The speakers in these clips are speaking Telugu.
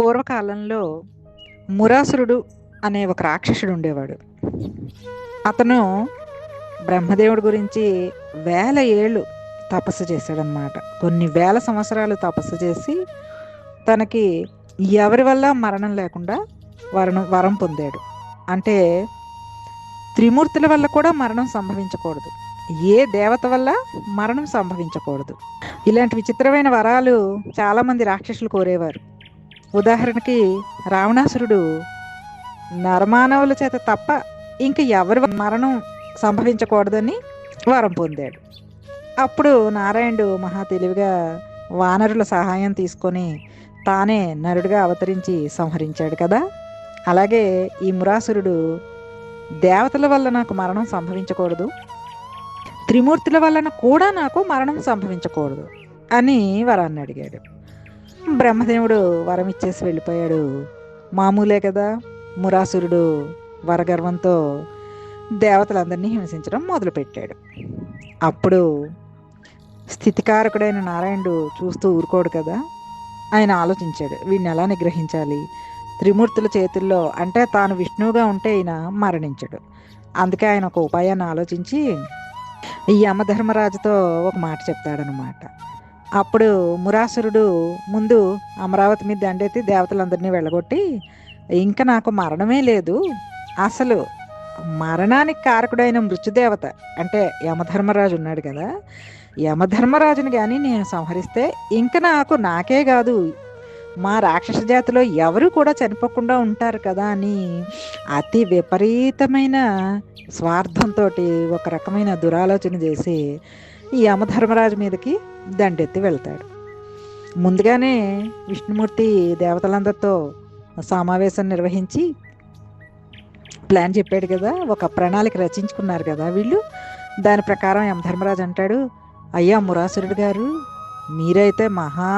పూర్వకాలంలో మురాసురుడు అనే ఒక రాక్షసుడు ఉండేవాడు. అతను బ్రహ్మదేవుడి గురించి వేల ఏళ్ళు తపస్సు చేశాడనమాట కొన్ని వేల సంవత్సరాలు తపస్సు చేసి తనకి ఎవరి వల్ల మరణం లేకుండా వరం వరం పొందాడు. అంటే త్రిమూర్తుల వల్ల కూడా మరణం సంభవించకూడదు. ఏ దేవత వల్ల మరణం సంభవించకూడదు. ఇలాంటి విచిత్రమైన వరాలు చాలామంది రాక్షసులు కోరేవారు. ఉదాహరణకి రావణాసురుడు నరమానవుల చేత తప్ప ఇంక ఎవరి మరణం సంభవించకూడదని వరం పొందాడు. అప్పుడు నారాయణుడు మహా తెలివిగా వానరుల సహాయం తీసుకొని తానే నరుడిగా అవతరించి సంహరించాడు కదా. అలాగే ఈ మురాసురుడు దేవతల వల్ల నాకు మరణం సంభవించకూడదు త్రిమూర్తుల వలన కూడా నాకు మరణం సంభవించకూడదు అని వరాన్ని అడిగాడు. బ్రహ్మదేవుడు వరం ఇచ్చేసి వెళ్ళిపోయాడు. మామూలే కదా మురాసురుడు వరగర్వంతో దేవతలందరినీ హింసించడం మొదలుపెట్టాడు. అప్పుడు స్థితికారకుడైన నారాయణుడు చూస్తూ ఊరుకోడు కదా ఆయన ఆలోచించాడు వీడిని ఎలా నిగ్రహించాలి? త్రిమూర్తుల చేతుల్లో అంటే తాను విష్ణువుగా ఉంటే ఈయన మరణించాడు. అందుకే ఆయన ఒక ఉపాయాన్ని ఆలోచించి ఈ యమధర్మరాజుతో ఒక మాట చెప్తాడనమాట అప్పుడు మురాసురుడు ముందు అమరావతి మీద దండెత్తి దేవతలందరినీ వెళ్ళగొట్టి ఇంకా నాకు మరణమే లేదు. అసలు మరణానికి కారకుడైన మృత్యుదేవత అంటే యమధర్మరాజు ఉన్నాడు కదా యమధర్మరాజుని కానీ నేను సంహరిస్తే ఇంకా నాకు నాకే కాదు. మా రాక్షస జాతిలో ఎవరు కూడా చనిపోకుండా ఉంటారు కదా అని అతి విపరీతమైన స్వార్థంతో ఒక రకమైన దురాలోచన చేసి ఈ యమధర్మరాజు మీదకి దండెత్తి వెళ్తాడు. ముందుగానే విష్ణుమూర్తి దేవతలందరితో సమావేశం నిర్వహించి ప్లాన్ చెప్పాడు కదా ఒక ప్రణాళిక రచించుకున్నారు కదా వీళ్ళు. దాని ప్రకారం యమధర్మరాజు అంటాడు అయ్యా మురాసురుడు గారు మీరైతే మహా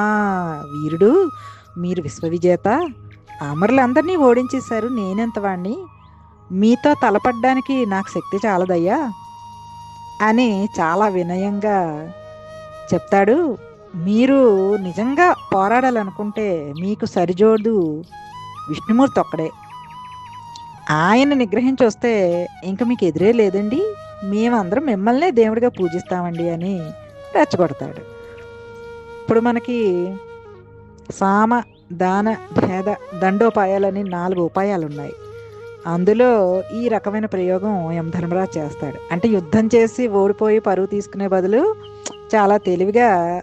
వీరుడు మీరు విశ్వవిజేత. అమరులందరినీ ఓడించేశారు నేనెంత వాణ్ణి? మీతో తలపడ్డానికి నాకు శక్తి చాలదయ్యా. అని చాలా వినయంగా చెప్తాడు. మీరు నిజంగా పోరాడాలనుకుంటే మీకు సరిజోడు విష్ణుమూర్తి ఒక్కడే. ఆయన నిగ్రహించి వస్తే ఇంకా మీకు ఎదురే లేదండి. మేమందరం మిమ్మల్నే దేవుడిగా పూజిస్తామండి అని రెచ్చగొడతాడు. ఇప్పుడు మనకి సామ దాన భేద దండోపాయాలని నాలుగు ఉపాయాలు ఉన్నాయి అందులో ఈ రకమైన ప్రయోగం ఎం ధర్మరాజు చేస్తాడు. అంటే యుద్ధం చేసి ఓడిపోయి పరువు తీసుకునే బదులు చాలా తెలివిగా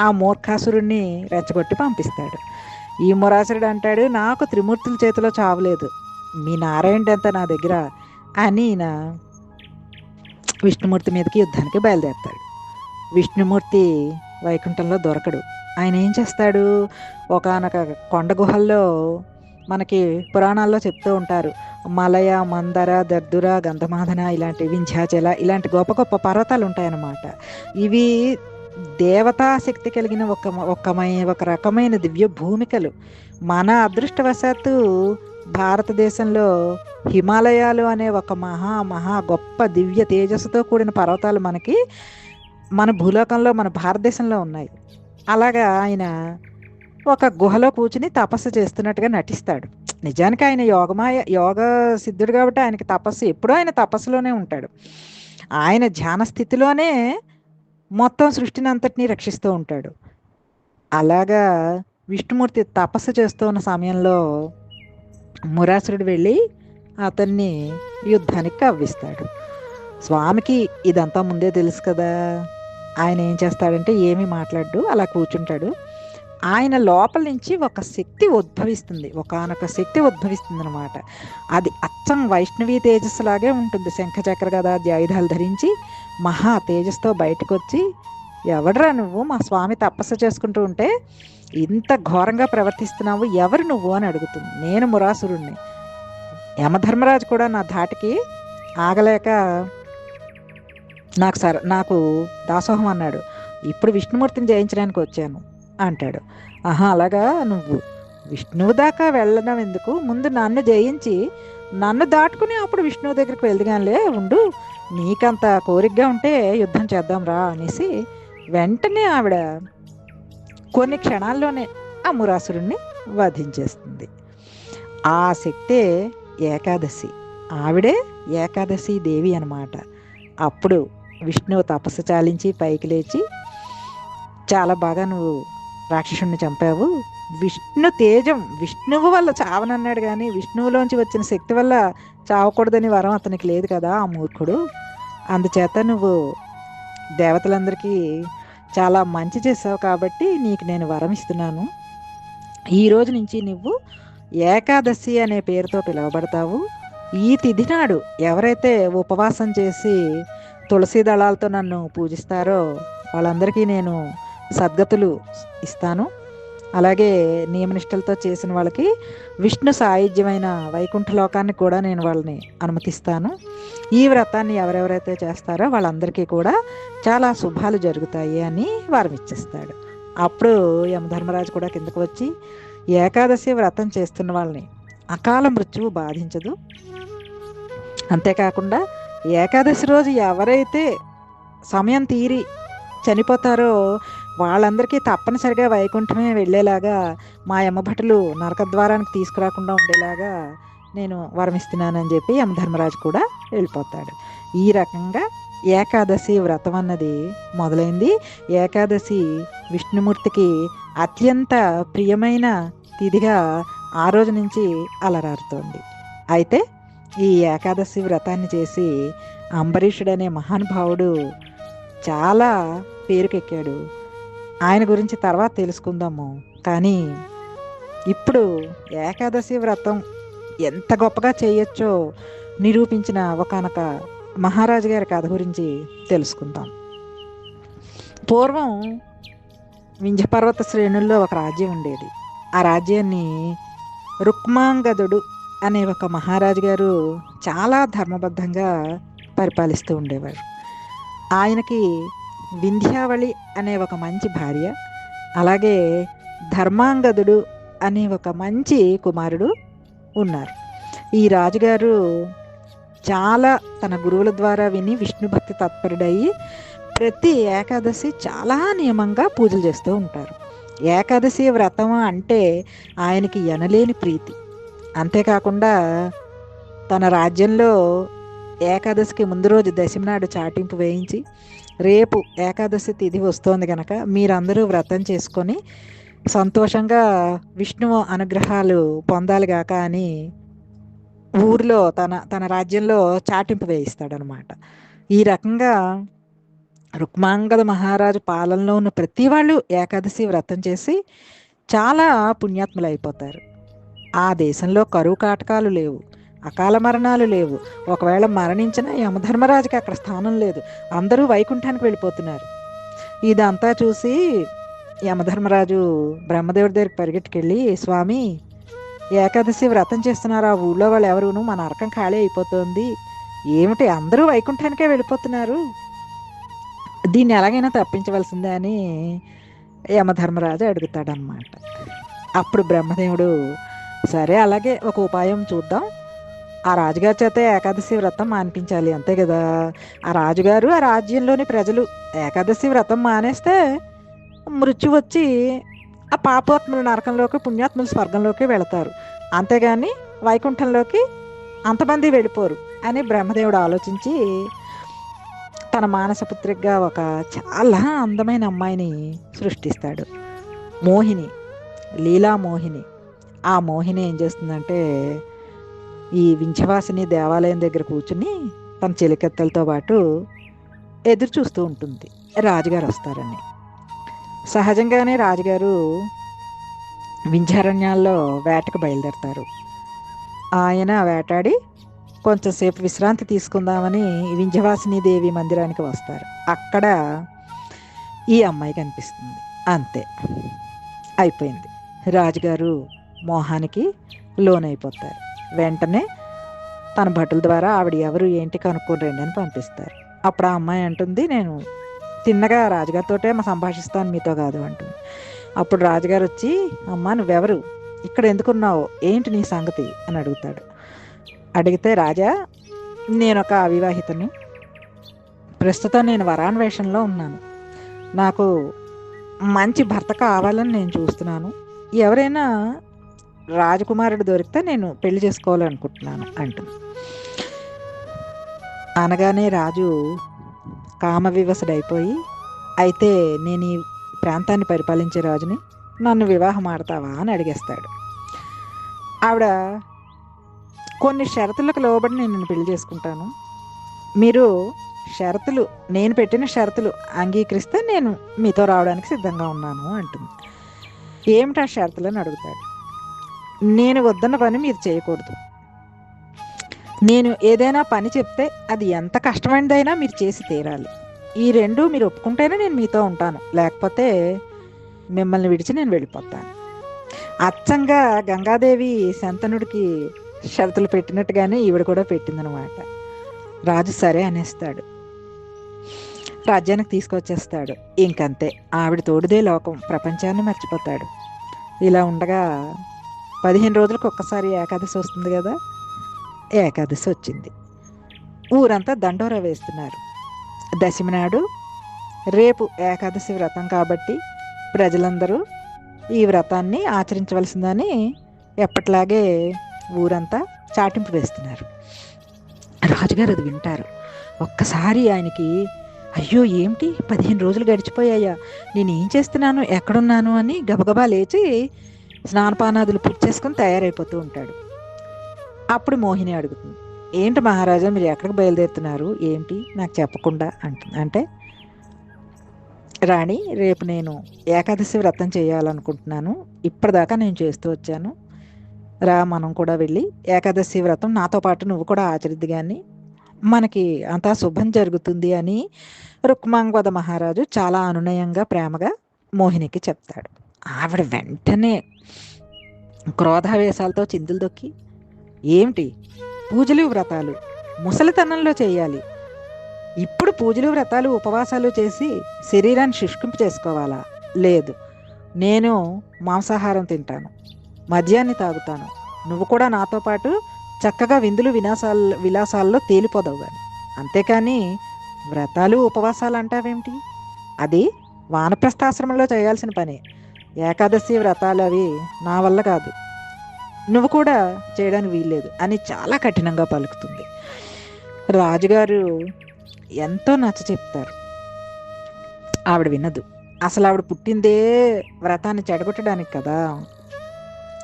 ఆ మూర్ఖాసురుణ్ణి రెచ్చగొట్టి పంపిస్తాడు. ఈ మురాసురుడు అంటాడు నాకు త్రిమూర్తుల చేతిలో చావలేదు మీ నారాయణుడు అంతా నా దగ్గర అని ఈయన విష్ణుమూర్తి మీదకి యుద్ధానికి బయలుదేరతాడు. విష్ణుమూర్తి వైకుంఠంలో దొరకడు. ఆయన ఏం చేస్తాడు? ఒకనొక కొండ గుహల్లో మనకి పురాణాల్లో చెప్తూ ఉంటారు. మలయ మందర దర్దుర గంధమాధన ఇలాంటి వింధ్యాచల ఇలాంటి గొప్ప గొప్ప పర్వతాలు ఉంటాయన్నమాట ఇవి దేవతా శక్తి కలిగిన ఒక ఒకమై ఒక రకమైన దివ్య భూమికలు. మన అదృష్టవశాత్తు భారతదేశంలో హిమాలయాలు అనే ఒక మహా మహా గొప్ప దివ్య తేజస్సుతో కూడిన పర్వతాలు మనకి మన భూలోకంలో మన భారతదేశంలో ఉన్నాయి. అలాగా ఆయన ఒక గుహలో కూర్చుని తపస్సు చేస్తున్నట్టుగా నటిస్తాడు. నిజానికి ఆయన యోగమాయ యోగ సిద్ధుడు కాబట్టి ఆయనకి తపస్సు ఎప్పుడూ ఆయన తపస్సులోనే ఉంటాడు. ఆయన ధ్యాన స్థితిలోనే మొత్తం సృష్టిని అంతటినీ రక్షిస్తూ ఉంటాడు. అలాగా విష్ణుమూర్తి తపస్సు చేస్తూ ఉన్న సమయంలో మురాసురుడు వెళ్ళి అతన్ని యుద్ధానికి కవ్విస్తాడు. స్వామికి ఇదంతా ముందే తెలుసు కదా. ఆయన ఏం చేస్తాడంటే ఏమీ మాట్లాడు అలా కూర్చుంటాడు. ఆయన లోపల నుంచి ఒక శక్తి ఉద్భవిస్తుంది. ఒకనొక శక్తి ఉద్భవిస్తుంది అనమాట అది అచ్చం వైష్ణవీ తేజస్సులాగే ఉంటుంది. శంఖచక్ర గదా ఆయుధాలు ధరించి మహా తేజస్తో బయటకు వచ్చి ఎవడరా నువ్వు? మా స్వామి తపస్సు చేసుకుంటూ ఉంటే ఇంత ఘోరంగా ప్రవర్తిస్తున్నావు. ఎవరు నువ్వు? అని అడుగుతుంది. నేను మురాసురుణ్ణి. యమధర్మరాజు కూడా నా ధాటికి ఆగలేక నాకు సర నాకు దాసోహం అన్నాడు. ఇప్పుడు విష్ణుమూర్తిని జయించడానికి వచ్చాను. అంటాడు. ఆహా అలాగా? నువ్వు విష్ణువు దాకా వెళ్ళడం ఎందుకు? ముందు నన్ను జయించి నన్ను దాటుకుని అప్పుడు విష్ణువు దగ్గరికి వెళ్దిగానిలే ఉండు. నీకంత కోరికగా ఉంటే యుద్ధం చేద్దాం రా అనేసి వెంటనే ఆవిడ కొన్ని క్షణాల్లోనే ఆ మురాసురుణ్ణి వధించేస్తుంది. ఆ శక్తే ఏకాదశి. ఆవిడే ఏకాదశి దేవి అన్నమాట. అప్పుడు విష్ణువు తపస్సు చాలించి పైకి లేచి చాలా బాగా నువ్వు రాక్షసుణ్ణి చంపావు. విష్ణు తేజం. విష్ణువు వల్ల చావనన్నాడు కానీ విష్ణువులోంచి వచ్చిన శక్తి వల్ల చావకూడదని వరం అతనికి లేదు కదా ఆ మూర్ఖుడు. అందుచేత నువ్వు దేవతలందరికీ చాలా మంచి చేసావు కాబట్టి నీకు నేను వరం ఇస్తున్నాను. ఈ రోజు నుంచి నువ్వు ఏకాదశి అనే పేరుతో పిలువబడతావు. ఈ తిథి నాడు ఎవరైతే ఉపవాసం చేసి తులసి దళాలతో నన్ను పూజిస్తారో వాళ్ళందరికీ నేను సద్గతులు ఇస్తాను. అలాగే నియమనిష్టలతో చేసిన వాళ్ళకి విష్ణు సాయుధ్యమైన వైకుంఠ లోకాన్ని కూడా నేను వాళ్ళని అనుమతిస్తాను. ఈ వ్రతాన్ని ఎవరెవరైతే చేస్తారో వాళ్ళందరికీ కూడా చాలా శుభాలు జరుగుతాయి అని వారు ఇచ్చేస్తాడు అప్పుడు యమధర్మరాజు కూడా కిందకు వచ్చి ఏకాదశి వ్రతం చేస్తున్న వాళ్ళని అకాల మృత్యువు బాధించదు. అంతేకాకుండా ఏకాదశి రోజు ఎవరైతే సమయం తీరి చనిపోతారో వాళ్ళందరికీ తప్పనిసరిగా వైకుంఠమే వెళ్ళేలాగా మా యమభటులు నరకద్వారానికి తీసుకురాకుండా ఉండేలాగా నేను వరమిస్తున్నానని చెప్పి యమధర్మరాజు కూడా వెళ్ళిపోతాడు. ఈ రకంగా ఏకాదశి వ్రతం అన్నది మొదలైంది. ఏకాదశి విష్ణుమూర్తికి అత్యంత ప్రియమైన తిథిగా ఆ రోజు నుంచి అలరారుతోంది. అయితే ఈ ఏకాదశి వ్రతాన్ని చేసి అంబరీషుడు అనే మహానుభావుడు చాలా పేరుకెక్కాడు. ఆయన గురించి తర్వాత తెలుసుకుందాము. కానీ ఇప్పుడు ఏకాదశి వ్రతం ఎంత గొప్పగా చేయొచ్చో నిరూపించిన ఒకనొక మహారాజు గారి కథ గురించి తెలుసుకుందాం. పూర్వం వింధ్యపర్వత శ్రేణుల్లో ఒక రాజ్యం ఉండేది. ఆ రాజ్యాన్ని రుక్మాంగదుడు అనే ఒక మహారాజు గారు చాలా ధర్మబద్ధంగా పరిపాలిస్తూ ఉండేవారు. ఆయనకి వింధ్యావళి అనే ఒక మంచి భార్య అలాగే ధర్మాంగదుడు అనే ఒక మంచి కుమారుడు ఉన్నారు. ఈ రాజుగారు చాలా తన గురువుల ద్వారా విని విష్ణు భక్తి తత్పరుడయ్యి ప్రతి ఏకాదశి చాలా నియమంగా పూజలు చేస్తూ ఉంటారు. ఏకాదశి వ్రతం అంటే ఆయనకి ఎనలేని ప్రీతి. అంతేకాకుండా తన రాజ్యంలో ఏకాదశికి ముందు రోజు దశమి నాడు చాటింపు వేయించి రేపు ఏకాదశి తిథి వస్తోంది కనుక మీరందరూ వ్రతం చేసుకొని సంతోషంగా విష్ణువు అనుగ్రహాలు పొందాలిగాక అని ఊరిలో తన తన రాజ్యంలో చాటింపు వేయిస్తాడనమాట. ఈ రకంగా రుక్మాంగద మహారాజు పాలనలో ఉన్న ప్రతి వాళ్ళు ఏకాదశి వ్రతం చేసి చాలా పుణ్యాత్ములు అయిపోతారు ఆ దేశంలో కరువు కాటకాలు లేవు. అకాల మరణాలు లేవు. ఒకవేళ మరణించిన యమధర్మరాజుకి అక్కడ స్థానం లేదు. అందరూ వైకుంఠానికి వెళ్ళిపోతున్నారు. ఇదంతా చూసి యమధర్మరాజు బ్రహ్మదేవుడి దగ్గరికి పరిగెట్టుకెళ్ళి స్వామి ఏకాదశి వ్రతం చేస్తున్నారు. ఆ ఊళ్ళో వాళ్ళు ఎవరును మన నరకం ఖాళీ అయిపోతుంది. ఏమిటి అందరూ వైకుంఠానికే వెళ్ళిపోతున్నారు? దీన్ని ఎలాగైనా తప్పించవలసిందే అని యమధర్మరాజు అడుగుతాడనమాట అప్పుడు బ్రహ్మదేవుడు సరే అలాగే ఒక ఉపాయం చూద్దాం. ఆ రాజుగారి చేత ఏకాదశి వ్రతం మానిపించాలి అంతే కదా? ఆ రాజుగారు ఆ రాజ్యంలోని ప్రజలు ఏకాదశి వ్రతం మానేస్తే మృత్యు వచ్చి ఆ పాపాత్ములు నరకంలోకి పుణ్యాత్ములు స్వర్గంలోకి వెళతారు. అంతేగాని వైకుంఠంలోకి అంతమంది వెళ్ళిపోరు అని బ్రహ్మదేవుడు ఆలోచించి తన మానసపుత్రికగా ఒక చాలా అందమైన అమ్మాయిని సృష్టిస్తాడు. మోహిని లీలా మోహిని. ఆ మోహిని ఏం చేస్తుందంటే ఈ వింఛవాసిని దేవాలయం దగ్గర కూర్చుని తన చెలికత్తెలతో పాటు ఎదురు చూస్తూ ఉంటుంది. రాజుగారు వస్తారని. సహజంగానే రాజుగారు వింధ్యారణ్యాల్లో వేటకు బయలుదేరతారు. ఆయన వేటాడి కొంచెంసేపు విశ్రాంతి తీసుకుందామని వింధ్యవాసిని దేవి మందిరానికి వస్తారు. అక్కడ ఈ అమ్మాయి కనిపిస్తుంది. అంతే. అయిపోయింది. రాజుగారు మోహానికి లోనైపోతారు. వెంటనే తన భటుల ద్వారా ఆవిడ ఎవరు ఏంటి కనుక్కొని రండి అని పంపిస్తారు. అప్పుడు ఆ అమ్మాయి అంటుంది నేను తిన్నగా రాజుగారితోటే మా సంభాషిస్తాను మీతో కాదు అంటుంది. అప్పుడు రాజుగారు వచ్చి అమ్మ నువ్వెవరు? ఇక్కడ ఎందుకున్నావు? ఏంటి నీ సంగతి? అని అడుగుతాడు. అడిగితే రాజా నేను ఒక అవివాహితని. ప్రస్తుతం నేను వరాన్వేషణలో ఉన్నాను. నాకు మంచి భర్త కావాలని నేను చూస్తున్నాను. ఎవరైనా రాజకుమారుడు దొరికితే నేను పెళ్ళి చేసుకోవాలనుకుంటున్నాను అంటుంది. అనగానే రాజు కామవివసుడైపోయి అయితే నేను ఈ ప్రాంతాన్ని పరిపాలించే రాజుని నన్ను వివాహం ఆడతావా? అని అడిగేస్తాడు. ఆవిడ కొన్ని షరతులకు లోబడి నేను నిన్ను పెళ్ళి చేసుకుంటాను. మీరు షరతులు నేను పెట్టిన షరతులు అంగీకరిస్తే నేను మీతో రావడానికి సిద్ధంగా ఉన్నాను అంటుంది. ఏమిటా షరతులు? అని అడుగుతాడు. నేను వద్దన్న పని మీరు చేయకూడదు. నేను ఏదైనా పని చెప్తే అది ఎంత కష్టమైనదైనా మీరు చేసి తీరాలి. ఈ రెండు మీరు ఒప్పుకుంటేనే నేను మీతో ఉంటాను. లేకపోతే మిమ్మల్ని విడిచి నేను వెళ్ళిపోతాను. అచ్చంగా గంగాదేవి శంతనుడికి షరతులు పెట్టినట్టుగానే ఈవిడ కూడా పెట్టిందనమాట రాజు సరే అనేస్తాడు. రాజ్యానికి తీసుకొచ్చేస్తాడు. ఇంకంతే. ఆవిడ తోడుదే లోకం. ప్రపంచాన్ని మర్చిపోతాడు. ఇలా ఉండగా పదిహేను రోజులకు ఒక్కసారి ఏకాదశి వస్తుంది కదా? ఏకాదశి వచ్చింది. ఊరంతా దండోరా వేస్తున్నారు. దశమి నాడు రేపు ఏకాదశి వ్రతం కాబట్టి ప్రజలందరూ ఈ వ్రతాన్ని ఆచరించవలసిందని ఎప్పట్లాగే ఊరంతా చాటింపు వేస్తున్నారు. రాజుగారు అది వింటారు. ఒక్కసారి ఆయనకి అయ్యో ఏమిటి? పదిహేను రోజులు గడిచిపోయాయా? నేను ఏం చేస్తున్నాను? ఎక్కడున్నాను? అని గబగబా లేచి స్నానపానాదులు పూర్తి చేసుకుని తయారైపోతూ ఉంటాడు. అప్పుడు మోహిని అడుగుతుంది ఏంటి మహారాజా మీరు ఎక్కడికి బయలుదేరుతున్నారు? ఏంటి? నాకు చెప్పకుండా అంటుంది. అంటే రాణి రేపు నేను ఏకాదశి వ్రతం చేయాలనుకుంటున్నాను. ఇప్పటిదాకా నేను చేస్తూ వచ్చాను. రా మనం కూడా వెళ్ళి ఏకాదశి వ్రతం నాతో పాటు నువ్వు కూడా ఆచరిద్ది కానీ మనకి అంతా శుభం జరుగుతుంది అని రుక్మాంగవద మహారాజు చాలా అనునయంగా ప్రేమగా మోహినికి చెప్తాడు. ఆవిడ వెంటనే క్రోధావేశాలతో చిందులు దొక్కి ఏమిటి? పూజలు వ్రతాలు ముసలితనంలో చేయాలి. ఇప్పుడు పూజలు వ్రతాలు ఉపవాసాలు చేసి శరీరాన్ని శుష్కింపు చేసుకోవాలా? లేదు. నేను మాంసాహారం తింటాను. మద్యాన్ని తాగుతాను. నువ్వు కూడా నాతో పాటు చక్కగా విందులు వినాసాల విలాసాల్లో తేలిపోదావు కానీ అంతేకాని వ్రతాలు ఉపవాసాలు అంటావేమిటి? అది వానప్రస్థాశ్రమంలో చేయాల్సిన పని. ఏకాదశి వ్రతాలు అవి నా వల్ల కాదు. నువ్వు కూడా చేయడానికి వీల్లేదు అని చాలా కఠినంగా పలుకుతుంది. రాజుగారు ఎంతో నచ్చ చెప్తారు. ఆవిడ వినదు. అసలు ఆవిడ పుట్టిందే వ్రతాన్ని చెడగొట్టడానికి కదా.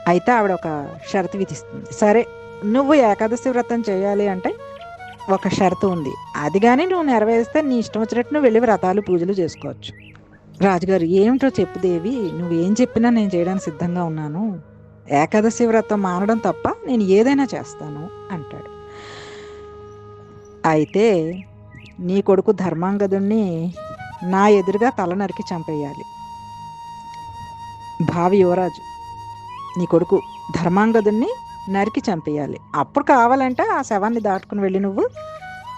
అయితే ఆవిడ ఒక షరతు విధిస్తుంది. సరే నువ్వు ఏకాదశి వ్రతం చేయాలి అంటే ఒక షరతు ఉంది. అది కానీ నువ్వు నెరవేరిస్తే నీ ఇష్టం వచ్చినట్టు నువ్వు వెళ్ళి వ్రతాలు పూజలు చేసుకోవచ్చు. రాజుగారు ఏమిటో చెప్పు దేవి నువ్వేం చెప్పినా నేను చేయడానికి సిద్ధంగా ఉన్నాను. ఏకాదశి వ్రతం మానడం తప్ప నేను ఏదైనా చేస్తాను అంటాడు. అయితే నీ కొడుకు ధర్మాంగదుణ్ణి నా ఎదురుగా తల నరికి చంపేయాలి. భావి యువరాజు నీ కొడుకు ధర్మాంగదుణ్ణి నరికి చంపేయాలి. అప్పుడు కావాలంటే ఆ శవాన్ని దాటుకుని వెళ్ళి నువ్వు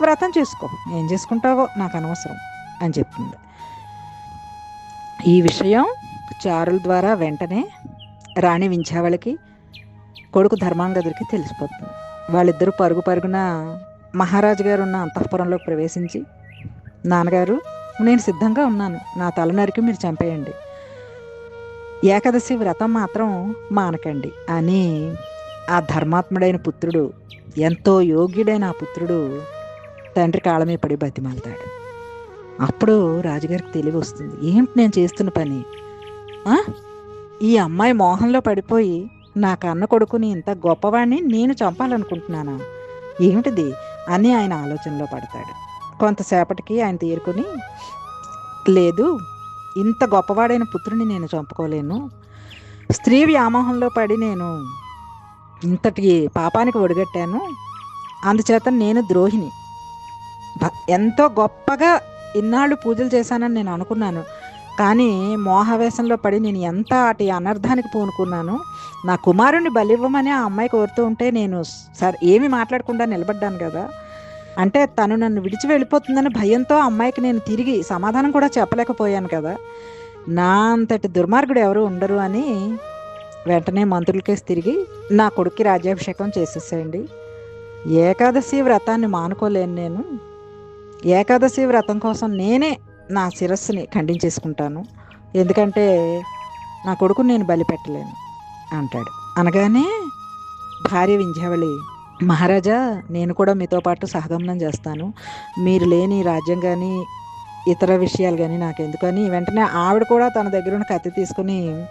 వ్రతం చేసుకో. ఏం చేసుకుంటావో నాకు అనవసరం అని చెప్తుంది ఈ విషయం చారుల ద్వారా వెంటనే రాణి వించావాళ్ళకి కొడుకు ధర్మాంగదుడికి తెలిసిపోతుంది. వాళ్ళిద్దరూ పరుగు పరుగున మహారాజు గారు ఉన్న అంతఃపురంలోకి ప్రవేశించి నాన్నగారు నేను సిద్ధంగా ఉన్నాను. నా తల నరికి మీరు చంపేయండి. ఏకాదశి వ్రతం మాత్రం మానకండి. అని ఆ ధర్మాత్ముడైన పుత్రుడు ఎంతో యోగ్యుడైన ఆ పుత్రుడు తండ్రి కాళ్ళమే పడి బతిమాలతాడు. అప్పుడు రాజుగారికి తెలివి వస్తుంది. ఏంటి నేను చేస్తున్న పని? ఈ అమ్మాయి మోహంలో పడిపోయి నా కన్న కొడుకుని ఇంత గొప్పవాడిని నేను చంపాలనుకుంటున్నానా? ఏమిటిది? అని ఆయన ఆలోచనలో పడతాడు. కొంతసేపటికి ఆయన తీరుకుని లేదు ఇంత గొప్పవాడైన పుత్రుని నేను చంపుకోలేను. స్త్రీ వ్యామోహంలో పడి నేను ఇంతటి పాపానికి ఒడిగట్టాను. అందుచేత నేను ద్రోహిని. భ- ఎంతో గొప్పగా ఇన్నాళ్ళు పూజలు చేశానని నేను అనుకున్నాను. కానీ మోహవేశంలో పడి నేను ఎంత అటు అనర్థానికి పూనుకున్నాను నా కుమారుణ్ణి బలివ్వమని ఆ అమ్మాయి కోరుతూ ఉంటే నేను సార్ ఏమి మాట్లాడకుండా నిలబడ్డాను కదా. అంటే తను నన్ను విడిచి వెళ్ళిపోతుందని భయంతో అమ్మాయికి నేను తిరిగి సమాధానం కూడా చెప్పలేకపోయాను కదా. నా అంతటి దుర్మార్గుడు ఎవరు ఉండరు అని వెంటనే మంత్రులకేసి తిరిగి నా కొడుక్కి రాజ్యాభిషేకం చేసేసేయండి. ఏకాదశి వ్రతాన్ని మానుకోలేను నేను. ఏకాదశి వ్రతం కోసం నేనే నా శిరస్సుని ఖండించేసుకుంటాను. ఎందుకంటే నా కొడుకుని నేను బలి పెట్టలేను అంటాడు. అనగానే భార్య వింధ్యావళి మహారాజా నేను కూడా మీతో పాటు సహగమనం చేస్తాను. మీరు లేని రాజ్యం కానీ ఇతర విషయాలు కానీ నాకు ఎందుకని వెంటనే ఆవిడ కూడా తన దగ్గర ఉన్న కత్తి తీసుకుని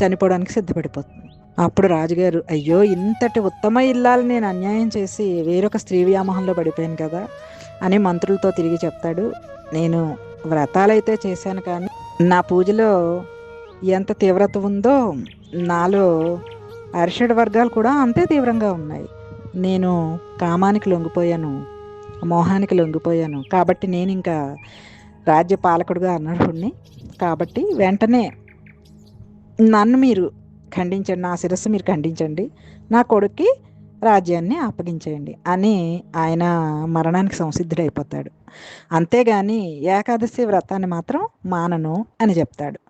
చనిపోవడానికి సిద్ధపడిపోతుంది. అప్పుడు రాజుగారు అయ్యో ఇంతటి ఉత్తమ ఇల్లాలు నేను అన్యాయం చేసి వేరొక స్త్రీ వ్యామోహంలో పడిపోయాను కదా. అని మంత్రులతో తిరిగి చెప్తాడు. నేను వ్రతాలైతే చేశాను కానీ నా పూజలో ఎంత తీవ్రత ఉందో నాలో అరిషడ్ వర్గాలు కూడా అంతే తీవ్రంగా ఉన్నాయి. నేను కామానికి లొంగిపోయాను మోహానికి లొంగిపోయాను. కాబట్టి నేను ఇంకా రాజ్య పాలకుడుగా అనర్హుడిని కాబట్టి వెంటనే నన్ను మీరు ఖండించండి నా శిరస్సు మీరు ఖండించండి. నా కొడుక్కి రాజ్యాన్ని అప్పగించేయండి అని ఆయన మరణానికి సంసిద్ధుడైపోతాడు. అంతేగాని ఏకాదశి వ్రతాన్ని మాత్రం మానను అని చెప్తాడు.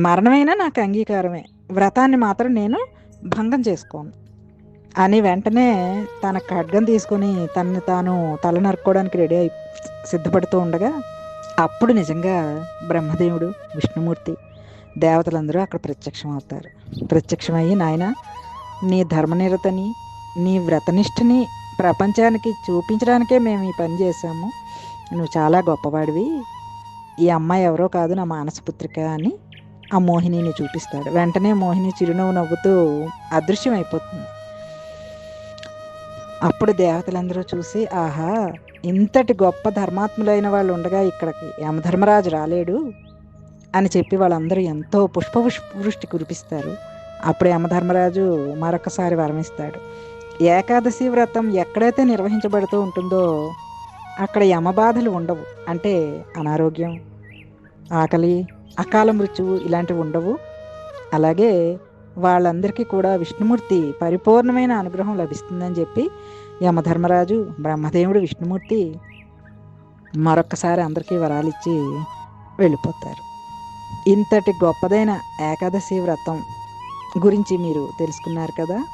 మరణమైనా నాకు అంగీకారమే. వ్రతాన్ని మాత్రం నేను భంగం చేసుకోను. అని వెంటనే తన ఖడ్గం తీసుకొని తనని తాను తల నరుక్కోవడానికి రెడీ అయి సిద్ధపడుతూ ఉండగా అప్పుడు నిజంగా బ్రహ్మదేవుడు విష్ణుమూర్తి దేవతలందరూ అక్కడ ప్రత్యక్షం అవుతారు ప్రత్యక్షమయ్యి నాయన నీ ధర్మనిరతని నీ వ్రతనిష్టని ప్రపంచానికి చూపించడానికే మేము ఈ పని చేశాము. నువ్వు చాలా గొప్పవాడివి. ఈ అమ్మాయి ఎవరో కాదు నా మానసపుత్రిక అని ఆ మోహినిని చూపిస్తాడు. వెంటనే మోహిని చిరునవ్వు నవ్వుతూ అదృశ్యం అయిపోతుంది అప్పుడు దేవతలందరూ చూసి ఆహా ఇంతటి గొప్ప ధర్మాత్ములైన వాళ్ళు ఉండగా ఇక్కడికి యమధర్మరాజు రాలేడు? అని చెప్పి వాళ్ళందరూ ఎంతో పుష్ప వృష్టి కురిపిస్తారు. అప్పుడు యమధర్మరాజు మరొకసారి వరమిస్తాడు. ఏకాదశి వ్రతం ఎక్కడైతే నిర్వహించబడుతూ ఉంటుందో అక్కడ యమబాధలు ఉండవు. అంటే అనారోగ్యం ఆకలి అకాల మృత్యువు ఇలాంటివి ఉండవు. అలాగే వాళ్ళందరికీ కూడా విష్ణుమూర్తి పరిపూర్ణమైన అనుగ్రహం లభిస్తుందని చెప్పి యమధర్మరాజు బ్రహ్మదేవుడు విష్ణుమూర్తి మరొక్కసారి అందరికీ వరాలిచ్చి వెళ్ళిపోతారు. ఇంతటి గొప్పదైన ఏకాదశి వ్రతం గురించి మీరు తెలుసుకున్నారు కదా?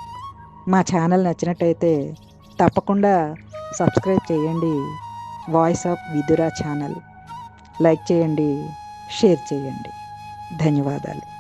మా ఛానల్ నచ్చినట్టయితే తప్పకుండా సబ్స్క్రైబ్ చేయండి. Voice of Vidura channel. Like చేయండి షేర్ చేయండి. ధన్యవాదాలు.